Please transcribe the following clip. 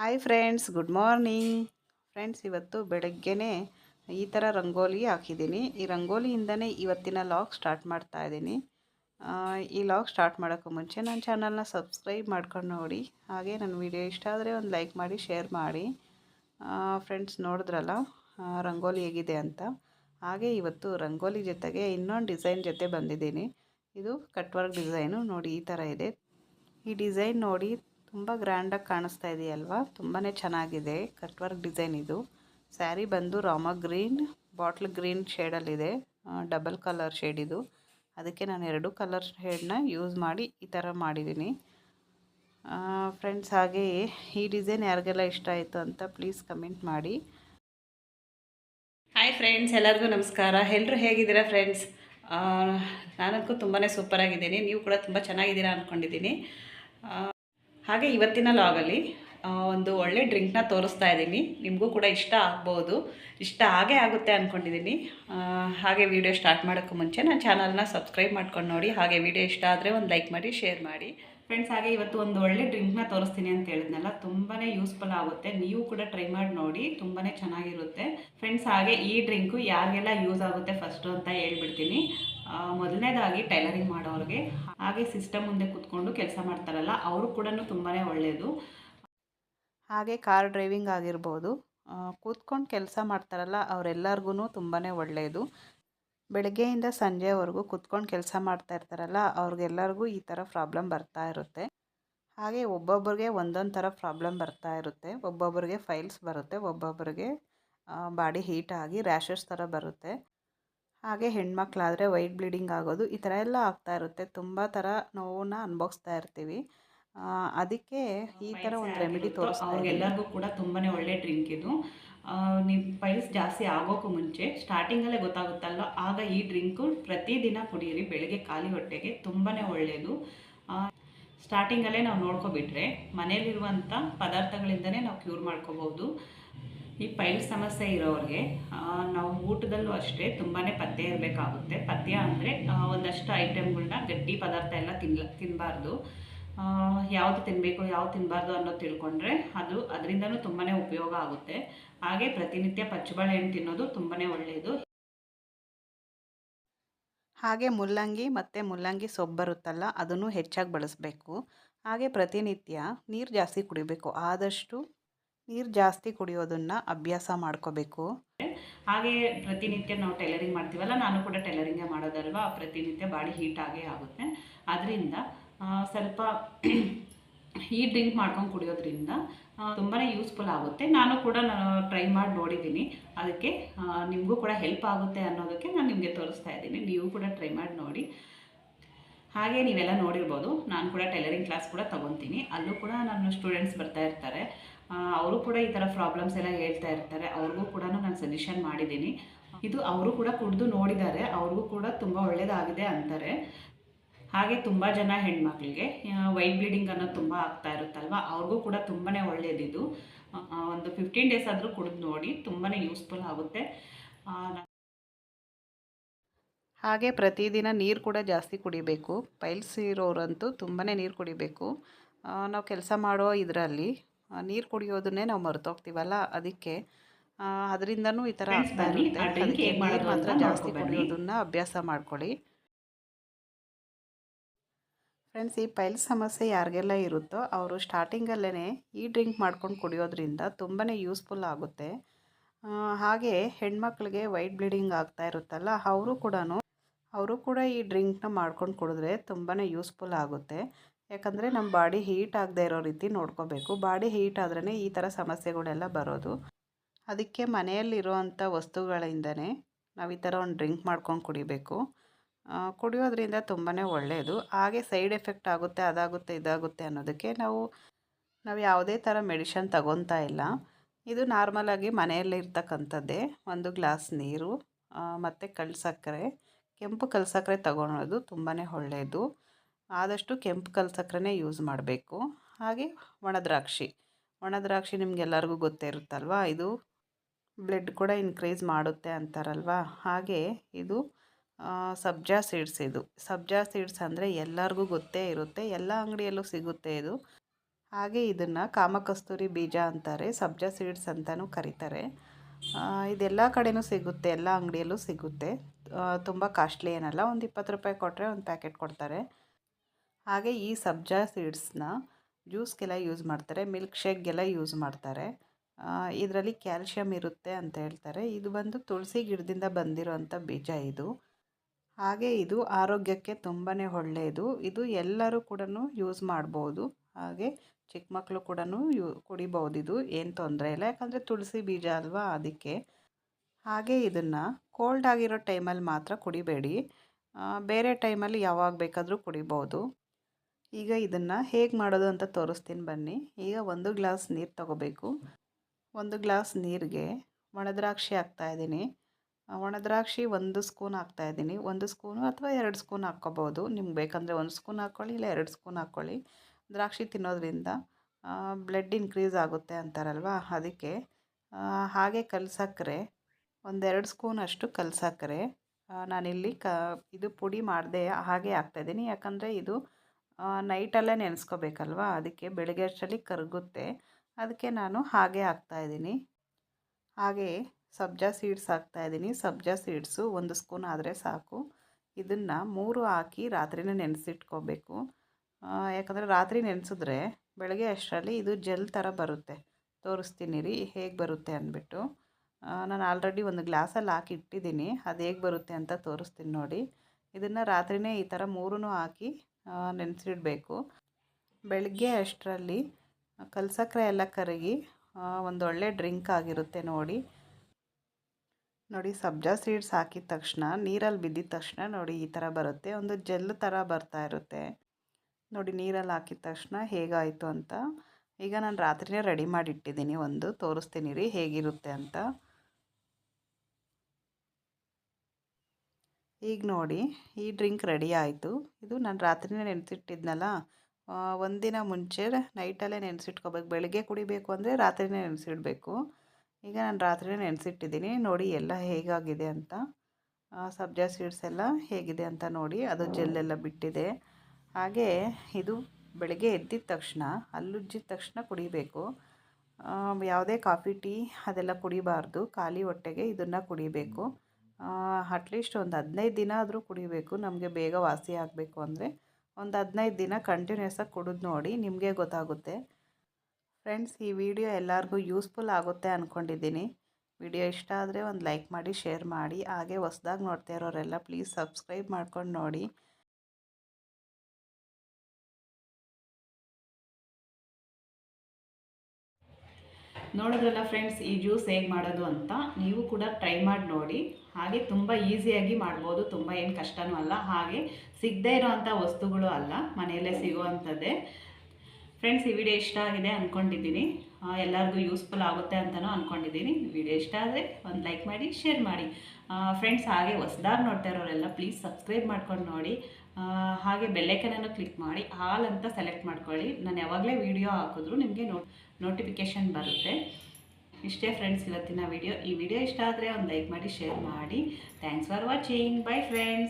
Hi friends good morning friends ಇವತ್ತು ಬೆಳಗ್ಗೆನೇ ಈ ಥರ ರಂಗೋಲಿ ಹಾಕಿದ್ದೀನಿ. ಈ ರಂಗೋಲಿಯಿಂದನೇ ಇವತ್ತಿನ ಲಾಗ್ ಸ್ಟಾರ್ಟ್ ಮಾಡ್ತಾ ಇದ್ದೀನಿ. ಈ ಲಾಗ್ ಸ್ಟಾರ್ಟ್ ಮಾಡೋಕ್ಕೂ ಮುಂಚೆ ನನ್ನ ಚಾನಲ್ನ ಸಬ್ಸ್ಕ್ರೈಬ್ ಮಾಡ್ಕೊಂಡು ನೋಡಿ. ಹಾಗೆ ನನ್ನ ವಿಡಿಯೋ ಇಷ್ಟ ಆದರೆ ಒಂದು ಲೈಕ್ ಮಾಡಿ ಶೇರ್ ಮಾಡಿ. ಫ್ರೆಂಡ್ಸ್ ನೋಡಿದ್ರಲ್ಲ ರಂಗೋಲಿ ಹೇಗಿದೆ ಅಂತ. ಹಾಗೆ ಇವತ್ತು ರಂಗೋಲಿ ಜೊತೆಗೆ ಇನ್ನೊಂದು ಡಿಸೈನ್ ಜೊತೆ ಬಂದಿದ್ದೀನಿ. ಇದು ಕಟ್ ವರ್ಕ್ ಡಿಸೈನು ನೋಡಿ ಈ ಥರ ಇದೆ. ಈ ಡಿಸೈನ್ ನೋಡಿ ತುಂಬ ಗ್ರ್ಯಾಂಡಾಗಿ ಕಾಣಿಸ್ತಾ ಇದೆಯಲ್ವಾ? ತುಂಬಾ ಚೆನ್ನಾಗಿದೆ. ಕಟ್ ವರ್ಕ್ ಡಿಸೈನ್ ಇದು. ಸ್ಯಾರಿ ಬಂದು ರಾಮ ಗ್ರೀನ್ ಬಾಟ್ಲ್ ಗ್ರೀನ್ ಶೇಡಲ್ಲಿದೆ ಡಬಲ್ ಕಲರ್ ಶೇಡ್ ಇದು. ಅದಕ್ಕೆ ನಾನು ಎರಡು ಕಲರ್ ಶೇಡನ್ನ ಯೂಸ್ ಮಾಡಿ ಈ ಥರ ಮಾಡಿದ್ದೀನಿ. ಫ್ರೆಂಡ್ಸ್ ಹಾಗೆ ಈ ಡಿಸೈನ್ ಯಾರಿಗೆಲ್ಲ ಇಷ್ಟ ಆಯಿತು ಅಂತ ಪ್ಲೀಸ್ ಕಮೆಂಟ್ ಮಾಡಿ. ಹಾಯ್ ಫ್ರೆಂಡ್ಸ್ ಎಲ್ಲರಿಗೂ ನಮಸ್ಕಾರ. ಎಲ್ಲರೂ ಹೇಗಿದ್ದೀರಾ ಫ್ರೆಂಡ್ಸ್ ನಾನಂತೂ ತುಂಬಾ ಸೂಪರಾಗಿದ್ದೀನಿ ನೀವು ಕೂಡ ತುಂಬ ಚೆನ್ನಾಗಿದ್ದೀರಾ ಅಂದ್ಕೊಂಡಿದ್ದೀನಿ ಹಾಗೆ ಇವತ್ತಿನ ಲಾಗಲ್ಲಿ ಒಂದು ಒಳ್ಳೆ ಡ್ರಿಂಕ್ನ ತೋರಿಸ್ತಾ ಇದ್ದೀನಿ. ನಿಮಗೂ ಕೂಡ ಇಷ್ಟ ಆಗ್ಬೋದು. ಇಷ್ಟ ಆಗೇ ಆಗುತ್ತೆ ಅಂದ್ಕೊಂಡಿದ್ದೀನಿ ಹಾಗೆ ವಿಡಿಯೋ ಸ್ಟಾರ್ಟ್ ಮಾಡೋಕ್ಕೂ ಮುಂಚೆ ನನ್ನ ಚಾನಲ್ನ ಸಬ್ಸ್ಕ್ರೈಬ್ ಮಾಡ್ಕೊಂಡು ನೋಡಿ. ಹಾಗೆ ವಿಡಿಯೋ ಇಷ್ಟ ಆದರೆ ಒಂದು ಲೈಕ್ ಮಾಡಿ, ಶೇರ್ ಮಾಡಿ. ಫ್ರೆಂಡ್ಸ್, ಹಾಗೆ ಇವತ್ತು ಒಂದು ಒಳ್ಳೆ ಡ್ರಿಂಕ್ನ ತೋರಿಸ್ತೀನಿ ಅಂತ ಹೇಳಿದ್ನಲ್ಲ ತುಂಬಾ ಯೂಸ್ಫುಲ್ ಆಗುತ್ತೆ. ನೀವು ಕೂಡ ಟ್ರೈ ಮಾಡಿ ನೋಡಿ ತುಂಬಾ ಚೆನ್ನಾಗಿರುತ್ತೆ. ಫ್ರೆಂಡ್ಸ್, ಹಾಗೆ ಈ ಡ್ರಿಂಕು ಯಾರಿಗೆಲ್ಲ ಯೂಸ್ ಆಗುತ್ತೆ ಫಸ್ಟು ಅಂತ ಹೇಳ್ಬಿಡ್ತೀನಿ. ಮೊದಲನೇದಾಗಿ ಟೈಲರಿಂಗ್ ಮಾಡೋರಿಗೆ. ಹಾಗೆ ಸಿಸ್ಟಮ್ ಮುಂದೆ ಕೂತ್ಕೊಂಡು ಕೆಲಸ ಮಾಡ್ತಾರಲ್ಲ, ಅವರು ಕೂಡ ತುಂಬಾ ಒಳ್ಳೆಯದು ಹಾಗೆ ಕಾರ್ ಡ್ರೈವಿಂಗ್ ಆಗಿರ್ಬೋದು ಕೂತ್ಕೊಂಡು ಕೆಲಸ ಮಾಡ್ತಾರಲ್ಲ ಅವರೆಲ್ಲರಿಗೂ ತುಂಬಾ ಒಳ್ಳೆಯದು ಬೆಳಗ್ಗೆಯಿಂದ ಸಂಜೆವರೆಗೂ ಕೂತ್ಕೊಂಡು ಕೆಲಸ ಮಾಡ್ತಾ ಇರ್ತಾರಲ್ಲ, ಅವ್ರಿಗೆಲ್ಲರಿಗೂ ಈ ಥರ ಪ್ರಾಬ್ಲಮ್ ಬರ್ತಾ ಇರುತ್ತೆ. ಹಾಗೆ ಒಬ್ಬೊಬ್ಬರಿಗೆ ಒಂದೊಂದು ಥರ ಪ್ರಾಬ್ಲಮ್ ಬರ್ತಾ ಇರುತ್ತೆ. ಒಬ್ಬೊಬ್ಬರಿಗೆ ಫೈಲ್ಸ್ ಬರುತ್ತೆ ಒಬ್ಬೊಬ್ಬರಿಗೆ ಬಾಡಿ ಹೀಟ್ ಆಗಿ ರ್ಯಾಷಸ್ ಥರ ಬರುತ್ತೆ. ಹಾಗೆ ಹೆಣ್ಮಕ್ಳಾದರೆ ವೈಟ್ ಬ್ಲೀಡಿಂಗ್ ಆಗೋದು ಈ ಥರ ಎಲ್ಲ ಆಗ್ತಾ ಇರುತ್ತೆ. ತುಂಬ ಥರ ನೋವನ್ನ ಅನುಭವಿಸ್ತಾ ಇರ್ತೀವಿ. ಅದಕ್ಕೆ ಈ ಥರ ಒಂದು ರೆಮಿಡಿ ತೋರಿಸ್ತಾ ಅವ್ರಿಗೆಲ್ಲರಿಗೂ ಕೂಡ ತುಂಬಾ ಒಳ್ಳೆ ಡ್ರಿಂಕ್ ಇದು. ನೀವು ಪೈಲ್ಸ್ ಜಾಸ್ತಿ ಆಗೋಕ್ಕೂ ಮುಂಚೆ ಸ್ಟಾರ್ಟಿಂಗಲ್ಲೇ ಗೊತ್ತಾಗುತ್ತಲ್ಲ ಆಗ ಈ ಡ್ರಿಂಕು ಪ್ರತಿದಿನ ಕುಡಿಯಿರಿ ಬೆಳಗ್ಗೆ ಖಾಲಿ ಹೊಟ್ಟೆಗೆ ತುಂಬಾ ಒಳ್ಳೆಯದು. ಸ್ಟಾರ್ಟಿಂಗಲ್ಲೇ ನಾವು ನೋಡ್ಕೊಬಿಟ್ರೆ ಮನೇಲಿರುವಂಥ ಪದಾರ್ಥಗಳಿಂದನೇ ನಾವು ಕ್ಯೂರ್ ಮಾಡ್ಕೋಬೋದು. ಈ ಪೈಲ್ ಸಮಸ್ಯೆ ಇರೋರಿಗೆ ನಾವು ಊಟದಲ್ಲೂ ಅಷ್ಟೇ ತುಂಬಾ ಪಥ್ಯ ಇರಬೇಕಾಗುತ್ತೆ. ಪಥ್ಯ ಅಂದರೆ ಒಂದಷ್ಟು ಐಟಮ್ಗಳನ್ನ ಗಟ್ಟಿ ಪದಾರ್ಥ ಎಲ್ಲ ತಿನ್ಲ ತಿನ್ನಬಾರ್ದು ಯಾವುದು ತಿನ್ನಬೇಕು ಯಾವ್ದು ತಿನ್ನಬಾರ್ದು ಅನ್ನೋದು ತಿಳ್ಕೊಂಡ್ರೆ ಅದು ಅದರಿಂದನೂ ತುಂಬಾ ಉಪಯೋಗ ಆಗುತ್ತೆ. ಹಾಗೆ ಪ್ರತಿನಿತ್ಯ ಪಚ್ಚಬಾಳೆಹಣ್ಣು ತಿನ್ನೋದು ತುಂಬಾ ಒಳ್ಳೆಯದು ಹಾಗೆ ಮುಲ್ಲಂಗಿ ಮತ್ತು ಮುಲ್ಲಂಗಿ ಸೊಪ್ಪು ಬರುತ್ತಲ್ಲ, ಅದನ್ನು ಹೆಚ್ಚಾಗಿ ಬಳಸಬೇಕು. ಹಾಗೆ ಪ್ರತಿನಿತ್ಯ ನೀರು ಜಾಸ್ತಿ ಕುಡಿಬೇಕು. ಆದಷ್ಟು ನೀರು ಜಾಸ್ತಿ ಕುಡಿಯೋದನ್ನು ಅಭ್ಯಾಸ ಮಾಡ್ಕೋಬೇಕು. ಹಾಗೆ ಪ್ರತಿನಿತ್ಯ ನಾವು ಟೈಲರಿಂಗ್ ಮಾಡ್ತೀವಲ್ಲ, ನಾನು ಕೂಡ ಟೈಲರಿಂಗೇ ಮಾಡೋದಲ್ವಾ? ಪ್ರತಿನಿತ್ಯ ಬಾಡಿ ಹೀಟ್ ಆಗೇ ಆಗುತ್ತೆ. ಅದರಿಂದ ಸ್ವಲ್ಪ ಈ ಡ್ರಿಂಕ್ ಮಾಡ್ಕೊಂಡು ಕುಡಿಯೋದ್ರಿಂದ ತುಂಬಾ ಯೂಸ್ಫುಲ್ ಆಗುತ್ತೆ. ನಾನು ಕೂಡ ನಾನು ಟ್ರೈ ಮಾಡಿ ನೋಡಿದ್ದೀನಿ. ಅದಕ್ಕೆ ನಿಮಗೂ ಕೂಡ ಹೆಲ್ಪ್ ಆಗುತ್ತೆ ಅನ್ನೋದಕ್ಕೆ ನಾನು ನಿಮಗೆ ತೋರಿಸ್ತಾ ಇದ್ದೀನಿ. ನೀವು ಕೂಡ ಟ್ರೈ ಮಾಡಿ ನೋಡಿ. ಹಾಗೆ ನೀವೆಲ್ಲ ನೋಡಿರ್ಬೋದು, ನಾನು ಕೂಡ ಟೈಲರಿಂಗ್ ಕ್ಲಾಸ್ ಕೂಡ ತೊಗೊತೀನಿ. ಅಲ್ಲೂ ಕೂಡ ನನ್ನ ಸ್ಟೂಡೆಂಟ್ಸ್ ಬರ್ತಾ ಇರ್ತಾರೆ. ಅವರು ಕೂಡ ಈ ಥರ ಪ್ರಾಬ್ಲಮ್ಸ್ ಎಲ್ಲ ಹೇಳ್ತಾ ಇರ್ತಾರೆ. ಅವ್ರಿಗೂ ಕೂಡ ನಾನು ಸಜೆಷನ್ ಮಾಡಿದ್ದೀನಿ. ಇದು ಅವರು ಕೂಡ ಕುಡಿದು ನೋಡಿದ್ದಾರೆ. ಅವ್ರಿಗೂ ಕೂಡ ತುಂಬ ಒಳ್ಳೆಯದಾಗಿದೆ ಅಂತಾರೆ. ಹಾಗೆ ತುಂಬ ಜನ ಹೆಣ್ಮಕ್ಳಿಗೆ ವೈಟ್ ಬ್ಲೀಡಿಂಗ್ ಅನ್ನೋದು ತುಂಬ ಆಗ್ತಾ ಇರುತ್ತಲ್ವ? ಅವ್ರಿಗೂ ಕೂಡ ತುಂಬಾ ಒಳ್ಳೆಯದಿದು ಒಂದು ಫಿಫ್ಟೀನ್ ಡೇಸ್ ಆದರೂ ಕುಡಿದು ನೋಡಿ ತುಂಬಾ ಯೂಸ್ಫುಲ್ ಆಗುತ್ತೆ. ಹಾಗೆ ಪ್ರತಿದಿನ ನೀರು ಕೂಡ ಜಾಸ್ತಿ ಕುಡಿಬೇಕು. ಪೈಲ್ಸ್ ಇರೋರಂತೂ ತುಂಬಾ ನೀರು ಕುಡಿಬೇಕು. ನಾವು ಕೆಲಸ ಮಾಡೋ ಇದರಲ್ಲಿ ನೀರು ಕುಡಿಯೋದನ್ನೇ ನಾವು ಮರೆತೋಗ್ತೀವಲ್ಲ ಅದಕ್ಕೆ. ಅದರಿಂದನೂ ಈ ಥರ ಆಗ್ತಾ ಇರುತ್ತೆ. ಅದಕ್ಕೆ ನೀರು ಮಾತ್ರ ಜಾಸ್ತಿ ಕುಡಿಯೋದನ್ನು ಅಭ್ಯಾಸ ಮಾಡ್ಕೊಳ್ಳಿ. ಫ್ರೆಂಡ್ಸ್ ಈ ಪೈಲ್ ಸಮಸ್ಯೆ ಯಾರಿಗೆಲ್ಲ ಇರುತ್ತೋ ಅವರು ಸ್ಟಾರ್ಟಿಂಗಲ್ಲೇ ಈ ಡ್ರಿಂಕ್ ಮಾಡ್ಕೊಂಡು ಕುಡಿಯೋದ್ರಿಂದ ತುಂಬಾ ಯೂಸ್ಫುಲ್ ಆಗುತ್ತೆ. ಹಾಗೆ ಹೆಣ್ಮಕ್ಳಿಗೆ ವೈಟ್ ಬ್ಲೀಡಿಂಗ್ ಆಗ್ತಾ ಇರುತ್ತಲ್ಲ ಅವರು ಕೂಡ ಅವರು ಕೂಡ ಈ ಡ್ರಿಂಕ್ನ ಮಾಡ್ಕೊಂಡು ಕುಡಿದ್ರೆ ತುಂಬಾ ಯೂಸ್ಫುಲ್ ಆಗುತ್ತೆ. ಯಾಕಂದರೆ ನಮ್ಮ ಬಾಡಿ ಹೀಟ್ ಆಗದೆ ಇರೋ ರೀತಿ ನೋಡ್ಕೋಬೇಕು. ಬಾಡಿ ಹೀಟ್ ಆದ್ರೇ ಈ ಥರ ಸಮಸ್ಯೆಗಳೆಲ್ಲ ಬರೋದು. ಅದಕ್ಕೆ ಮನೆಯಲ್ಲಿರುವಂಥ ವಸ್ತುಗಳಿಂದನೇ ನಾವು ಈ ಥರ ಒಂದು ಡ್ರಿಂಕ್ ಮಾಡ್ಕೊಂಡು ಕುಡಿಬೇಕು. ಕುಡಿಯೋದ್ರಿಂದ ತುಂಬಾ ಒಳ್ಳೆಯದು ಹಾಗೆ ಸೈಡ್ ಎಫೆಕ್ಟ್ ಆಗುತ್ತೆ, ಅದಾಗುತ್ತೆ, ಇದಾಗುತ್ತೆ ಅನ್ನೋದಕ್ಕೆ ನಾವು ನಾವು ಯಾವುದೇ ಥರ ಮೆಡಿಷನ್ ತಗೊತಾ ಇಲ್ಲ. ಇದು ನಾರ್ಮಲಾಗಿ ಮನೆಯಲ್ಲಿರ್ತಕ್ಕಂಥದ್ದೇ. ಒಂದು ಗ್ಲಾಸ್ ನೀರು ಮತ್ತು ಕಳ್ಳು ಸಕ್ಕರೆ. ಕೆಂಪು ಕಲ್ಸಕ್ಕರೆ ತಗೊಳ್ಳೋದು ತುಂಬಾ ಒಳ್ಳೆಯದು ಆದಷ್ಟು ಕೆಂಪು ಕಲ್ಲು ಸಕ್ಕರೆನೇ ಯೂಸ್ ಮಾಡಬೇಕು. ಹಾಗೆ ಒಣದ್ರಾಕ್ಷಿ ಒಣದ್ರಾಕ್ಷಿ ಒಣ ದ್ರಾಕ್ಷಿ ನಿಮಗೆಲ್ಲರಿಗೂ ಗೊತ್ತೇ ಇರುತ್ತಲ್ವಾ ಇದು ಬ್ಲಡ್ ಕೂಡ ಇನ್ಕ್ರೀಸ್ ಮಾಡುತ್ತೆ ಅಂತಾರಲ್ವಾ? ಹಾಗೆ ಇದು ಸಬ್ಜಾ ಸೀಡ್ಸ್ ಇದು. ಸಬ್ಜಾ ಸೀಡ್ಸ್ ಅಂದರೆ ಎಲ್ಲರಿಗೂ ಗೊತ್ತೇ ಇರುತ್ತೆ. ಎಲ್ಲ ಅಂಗಡಿಯಲ್ಲೂ ಸಿಗುತ್ತೆ ಇದು. ಹಾಗೆ ಇದನ್ನು ಕಾಮಕಸ್ತೂರಿ ಬೀಜ ಅಂತಾರೆ. ಸಬ್ಜಾ ಸೀಡ್ಸ್ ಅಂತಲೂ ಕರೀತಾರೆ. ಇದೆಲ್ಲ ಕಡೆಯೂ ಸಿಗುತ್ತೆ. ಎಲ್ಲ ಅಂಗಡಿಯಲ್ಲೂ ಸಿಗುತ್ತೆ. ತುಂಬ ಕಾಸ್ಟ್ಲಿ ಏನಲ್ಲ, ಒಂದು ಇಪ್ಪತ್ತು ರೂಪಾಯಿ ಕೊಟ್ಟರೆ ಒಂದು ಪ್ಯಾಕೆಟ್ ಕೊಡ್ತಾರೆ. ಹಾಗೆ ಈ ಸಬ್ಜಾ ಸೀಡ್ಸ್ನ ಜ್ಯೂಸ್ಗೆಲ್ಲ ಯೂಸ್ ಮಾಡ್ತಾರೆ ಮಿಲ್ಕ್ ಶೇಕ್ಗೆಲ್ಲ ಯೂಸ್ ಮಾಡ್ತಾರೆ. ಇದರಲ್ಲಿ ಕ್ಯಾಲ್ಸಿಯಂ ಇರುತ್ತೆ ಅಂತ ಹೇಳ್ತಾರೆ. ಇದು ಬಂದು ತುಳಸಿ ಗಿಡದಿಂದ ಬಂದಿರೋವಂಥ ಬೀಜ ಇದು. ಹಾಗೆ ಇದು ಆರೋಗ್ಯಕ್ಕೆ ತುಂಬಾ ಒಳ್ಳೆಯದು. ಇದು ಎಲ್ಲರೂ ಕೂಡ ಯೂಸ್ ಮಾಡ್ಬೋದು. ಹಾಗೆ ಚಿಕ್ಕ ಮಕ್ಕಳು ಕೂಡ ಯೂ, ಕುಡಿಬೋದು ಇದು, ಏನು ತೊಂದರೆ ಇಲ್ಲ. ಯಾಕಂದರೆ ತುಳಸಿ ಬೀಜ ಅಲ್ವಾ ಅದಕ್ಕೆ. ಹಾಗೆ ಇದನ್ನು ಕೋಲ್ಡ್ ಆಗಿರೋ ಟೈಮಲ್ಲಿ ಮಾತ್ರ ಕುಡಿಬೇಡಿ. ಬೇರೆ ಟೈಮಲ್ಲಿ ಯಾವಾಗ ಬೇಕಾದರೂ ಕುಡಿಬೋದು. ಈಗ ಇದನ್ನು ಹೇಗೆ ಮಾಡೋದು ಅಂತ ತೋರಿಸ್ತೀನಿ ಬನ್ನಿ. ಈಗ ಒಂದು ಗ್ಲಾಸ್ ನೀರು ತಗೋಬೇಕು. ಒಂದು ಗ್ಲಾಸ್ ನೀರಿಗೆ ಒಣದ್ರಾಕ್ಷಿ ಹಾಕ್ತಾಯಿದ್ದೀನಿ ಒಣದ್ರಾಕ್ಷಿ ಒಂದು ಸ್ಪೂನ್ ಹಾಕ್ತಾಯಿದ್ದೀನಿ ಒಂದು ಸ್ಪೂನು ಅಥವಾ ಎರಡು ಸ್ಪೂನ್ ಹಾಕ್ಕೋಬೋದು. ನಿಮ್ಗೆ ಬೇಕಂದರೆ ಒಂದು ಸ್ಪೂನ್ ಹಾಕ್ಕೊಳ್ಳಿ, ಇಲ್ಲ ಎರಡು ಸ್ಪೂನ್ ಹಾಕ್ಕೊಳ್ಳಿ. ದ್ರಾಕ್ಷಿ ತಿನ್ನೋದ್ರಿಂದ ಬ್ಲಡ್ ಇನ್ಕ್ರೀಸ್ ಆಗುತ್ತೆ ಅಂತಾರಲ್ವ? ಅದಕ್ಕೆ ಹಾಗೆ ಕಲ್ಸಕ್ಕರೆ ಒಂದೆರಡು ಸ್ಪೂನ್ ಅಷ್ಟು ಕಲ್ಸಕ್ಕರೆ ನಾನಿಲ್ಲಿ ಕ, ಇದು ಪುಡಿ ಮಾಡದೆ, ಹಾಗೆ ಹಾಕ್ತಾಯಿದ್ದೀನಿ ಯಾಕಂದರೆ ಇದು ನೈಟಲ್ಲೇ ನೆನೆಸ್ಕೋಬೇಕಲ್ವ? ಅದಕ್ಕೆ ಬೆಳಗ್ಗೆ ಅಷ್ಟರಲ್ಲಿ ಕರಗುತ್ತೆ. ಅದಕ್ಕೆ ನಾನು ಹಾಗೆ ಹಾಕ್ತಾಯಿದ್ದೀನಿ ಹಾಗೆ ಸಬ್ಜಾ ಸೀಡ್ಸ್ ಹಾಕ್ತಾಯಿದ್ದೀನಿ ಸಬ್ಜಾ ಸೀಡ್ಸು ಒಂದು ಸ್ಪೂನ್ ಆದರೆ ಸಾಕು. ಇದನ್ನು ಮೂರು ಹಾಕಿ ರಾತ್ರಿನೇ ನೆನೆಸಿಟ್ಕೋಬೇಕು. ಯಾಕಂದರೆ ರಾತ್ರಿ ನೆನೆಸಿದ್ರೆ ಬೆಳಗ್ಗೆ ಅಷ್ಟರಲ್ಲಿ ಇದು ಜೆಲ್ ಥರ ಬರುತ್ತೆ. ತೋರಿಸ್ತೀನಿ ರೀ, ಹೇಗೆ ಬರುತ್ತೆ ಅಂದ್ಬಿಟ್ಟು. ನಾನು ಆಲ್ರೆಡಿ ಒಂದು ಗ್ಲಾಸಲ್ಲಿ ಹಾಕಿ ಇಟ್ಟಿದ್ದೀನಿ ಅದು ಹೇಗೆ ಬರುತ್ತೆ ಅಂತ ತೋರಿಸ್ತೀನಿ ನೋಡಿ. ಇದನ್ನು ರಾತ್ರಿನೇ ಈ ಥರ ಮೂರೂ ಹಾಕಿ ನೆನೆಸಿಡಬೇಕು. ಬೆಳಗ್ಗೆ ಅಷ್ಟರಲ್ಲಿ ಕಲ್ಸಕ್ಕರೆ ಎಲ್ಲ ಕರಗಿ ಒಂದು ಒಳ್ಳೆ ಡ್ರಿಂಕ್ ಆಗಿರುತ್ತೆ ನೋಡಿ. ನೋಡಿ, ಸಬ್ಜಾ ಸೀಡ್ಸ್ ಹಾಕಿದ ತಕ್ಷಣ, ನೀರಲ್ಲಿ ಬಿದ್ದಿದ ತಕ್ಷಣ ನೋಡಿ ಈ ಥರ ಬರುತ್ತೆ. ಒಂದು ಜೆಲ್ ಥರ ಬರ್ತಾ ಇರುತ್ತೆ. ನೋಡಿ, ನೀರಲ್ಲಿ ಹಾಕಿದ ತಕ್ಷಣ ಹೇಗಾಯಿತು ಅಂತ. ಈಗ ನಾನು ರಾತ್ರಿನೇ ರೆಡಿ ಮಾಡಿ ಇಟ್ಟಿದ್ದೀನಿ ಒಂದು. ತೋರಿಸ್ತೀನಿ ರೀ ಹೇಗಿರುತ್ತೆ ಅಂತ. ಈಗ ನೋಡಿ, ಈ ಡ್ರಿಂಕ್ ರೆಡಿ ಆಯಿತು. ಇದು ನಾನು ರಾತ್ರಿನೇ ನೆನೆಸಿಟ್ಟಿದ್ನಲ್ಲ ಒಂದಿನ ಮುಂಚೆ ನೈಟಲ್ಲೇ ನೆನೆಸಿಟ್ಕೋಬೇಕು. ಬೆಳಗ್ಗೆ ಕುಡಿಬೇಕು ಅಂದರೆ ರಾತ್ರಿನೇ ನೆನೆಸಿಡಬೇಕು. ಈಗ ನಾನು ರಾತ್ರಿನೇ ನೆನೆಸಿಟ್ಟಿದ್ದೀನಿ. ನೋಡಿ ಎಲ್ಲ ಹೇಗಾಗಿದೆ ಅಂತ. ಸಬ್ಜಾ ಸೀಡ್ಸ್ ಎಲ್ಲ ಹೇಗಿದೆ ಅಂತ ನೋಡಿ, ಅದು ಜೆಲ್ಲೆಲ್ಲ ಬಿಟ್ಟಿದೆ. ಹಾಗೆ ಇದು ಬೆಳಗ್ಗೆ ಎದ್ದಿದ ತಕ್ಷಣ, ಅಲ್ಲುಜ್ಜಿದ ತಕ್ಷಣ ಕುಡಿಬೇಕು. ಯಾವುದೇ ಕಾಫಿ, ಟೀ ಅದೆಲ್ಲ ಕುಡಿಬಾರ್ದು. ಖಾಲಿ ಹೊಟ್ಟೆಗೆ ಇದನ್ನು ಕುಡಿಬೇಕು. ಅಟ್ಲೀಸ್ಟ್ ಒಂದು ಹದಿನೈದು ದಿನ ಆದರೂ ಕುಡಿಬೇಕು. ನಮಗೆ ಬೇಗ ವಾಸಿ ಆಗಬೇಕು ಅಂದರೆ ಒಂದು ಹದಿನೈದು ದಿನ ಕಂಟಿನ್ಯೂಸ್ ಆಗಿ ಕುಡಿದು ನೋಡಿ ನಿಮಗೆ ಗೊತ್ತಾಗುತ್ತೆ. ಫ್ರೆಂಡ್ಸ್ ಈ ವಿಡಿಯೋ ಎಲ್ಲರಿಗೂ ಯೂಸ್ಫುಲ್ ಆಗುತ್ತೆ ಅಂದ್ಕೊಂಡಿದ್ದೀನಿ ವಿಡಿಯೋ ಇಷ್ಟ ಆದರೆ ಒಂದು ಲೈಕ್ ಮಾಡಿ ಶೇರ್ ಮಾಡಿ. ಹಾಗೆ ಹೊಸ್ದಾಗಿ ನೋಡ್ತಾ ಇರೋರೆಲ್ಲ ಪ್ಲೀಸ್ ಸಬ್ಸ್ಕ್ರೈಬ್ ಮಾಡ್ಕೊಂಡು ನೋಡಿ. ನೋಡಿದ್ರಲ್ಲ ಫ್ರೆಂಡ್ಸ್ ಈ ಜ್ಯೂಸ್ ಹೇಗೆ ಮಾಡೋದು ಅಂತ ನೀವು ಕೂಡ ಟ್ರೈ ಮಾಡಿ ನೋಡಿ. ಹಾಗೆ ತುಂಬ ಈಸಿಯಾಗಿ ಮಾಡ್ಬೋದು, ತುಂಬ ಏನು ಕಷ್ಟನೂ ಅಲ್ಲ. ಹಾಗೆ ಸಿಗದೇ ಇರೋವಂಥ ವಸ್ತುಗಳು ಅಲ್ಲ, ಮನೆಯಲ್ಲೇ ಸಿಗುವಂಥದ್ದೇ ಫ್ರೆಂಡ್ಸ್ ಈ ವಿಡಿಯೋ ಇಷ್ಟ ಆಗಿದೆ ಅಂದ್ಕೊಂಡಿದ್ದೀನಿ ಎಲ್ಲರಿಗೂ ಯೂಸ್ಫುಲ್ ಆಗುತ್ತೆ ಅಂತಲೂ ಅಂದ್ಕೊಂಡಿದ್ದೀನಿ ವಿಡಿಯೋ ಇಷ್ಟ ಆದರೆ ಒಂದು ಲೈಕ್ ಮಾಡಿ ಶೇರ್ ಮಾಡಿ. ಫ್ರೆಂಡ್ಸ್ ಹಾಗೆ ಹೊಸದಾಗಿ ನೋಡ್ತಾ ಇರೋರೆಲ್ಲ ಪ್ಲೀಸ್ ಸಬ್ಸ್ಕ್ರೈಬ್ ಮಾಡ್ಕೊಂಡು ನೋಡಿ. ಹಾಗೆ ಬೆಲ್ಲೈಕನನ್ನು ಕ್ಲಿಕ್ ಮಾಡಿ, ಹಾಲ್ ಅಂತ ಸೆಲೆಕ್ಟ್ ಮಾಡ್ಕೊಳ್ಳಿ. ನಾನು ಯಾವಾಗಲೇ ವಿಡಿಯೋ ಹಾಕಿದ್ರು ನಿಮಗೆ ನೋ ನೋಟಿಫಿಕೇಷನ್ ಬರುತ್ತೆ. ಇಷ್ಟೇ ಫ್ರೆಂಡ್ಸ್ ಇವತ್ತಿನ ವಿಡಿಯೋ ಈ ವಿಡಿಯೋ ಇಷ್ಟ ಆದರೆ ಒಂದು ಲೈಕ್ ಮಾಡಿ ಶೇರ್ ಮಾಡಿ. Thanks for watching bye friends